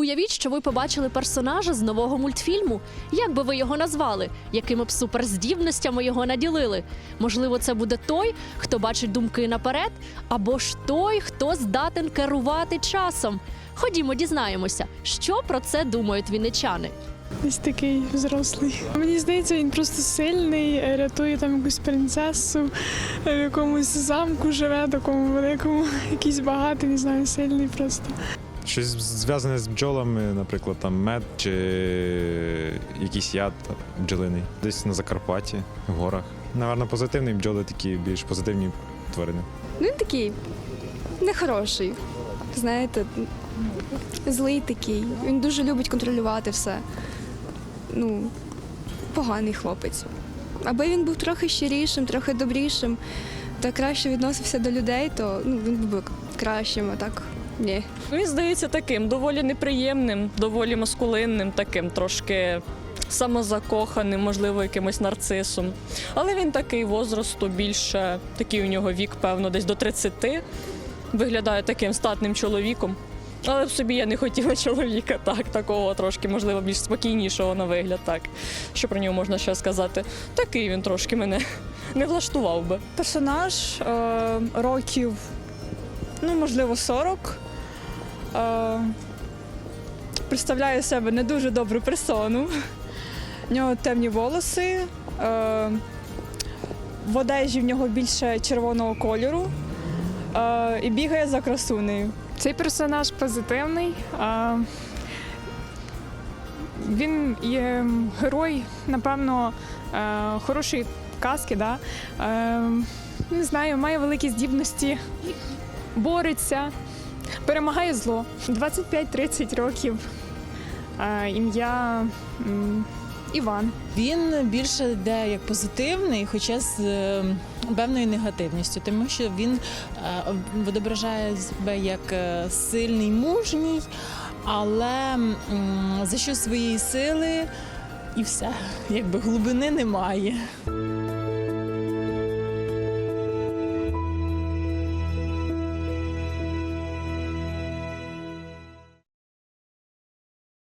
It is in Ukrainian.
Уявіть, що ви побачили персонажа з нового мультфільму. Як би ви його назвали? Якими б суперздібностями його наділили? Можливо, це буде той, хто бачить думки наперед, або ж той, хто здатен керувати часом. Ходімо, дізнаємося, що про це думають вінничани. Десь такий взрослий. Мені здається, він просто сильний, рятує там якусь принцесу, в якомусь замку живе, такому великому, якийсь багатий, не знаю, сильний просто. Щось зв'язане з бджолами, наприклад, там мед чи якийсь яд бджолиний. Десь на Закарпатті, в горах. Наверно, позитивний бджоли такі більш позитивні тварини. Ну, він такий нехороший. Знаєте, злий такий. Він дуже любить контролювати все. Ну, поганий хлопець. Аби він був трохи щирішим, трохи добрішим та краще відносився до людей, то ну, він був би кращим, а так ні. Він здається таким доволі неприємним, доволі маскулинним, таким трошки самозакоханим, можливо, якимось нарцисом. Але він такий возрасту більше, такий у нього вік, певно, десь до 30. Виглядає таким статним чоловіком. Але в собі я не хотіла чоловіка, так, такого трошки, можливо, більш спокійнішого на вигляд, так. Що про нього можна ще сказати? Такий він трошки мене не влаштував би. персонаж е, років, ну, можливо, 40. Е, представляє себе не дуже добру персону. В нього темні волоси. Е, в одежі в нього більше червоного кольору. Е, і бігає за красунею. Цей персонаж позитивний. Він є герой, напевно, хорошої казки, да? Не знаю, має великі здібності, бореться, перемагає зло. 25-30 років. Ім'я Іван. Він більше йде як позитивний, хоча з е, певною негативністю, тому що він е, відображає себе як е, сильний, мужній, але за що своєї сили і все, якби глибини немає.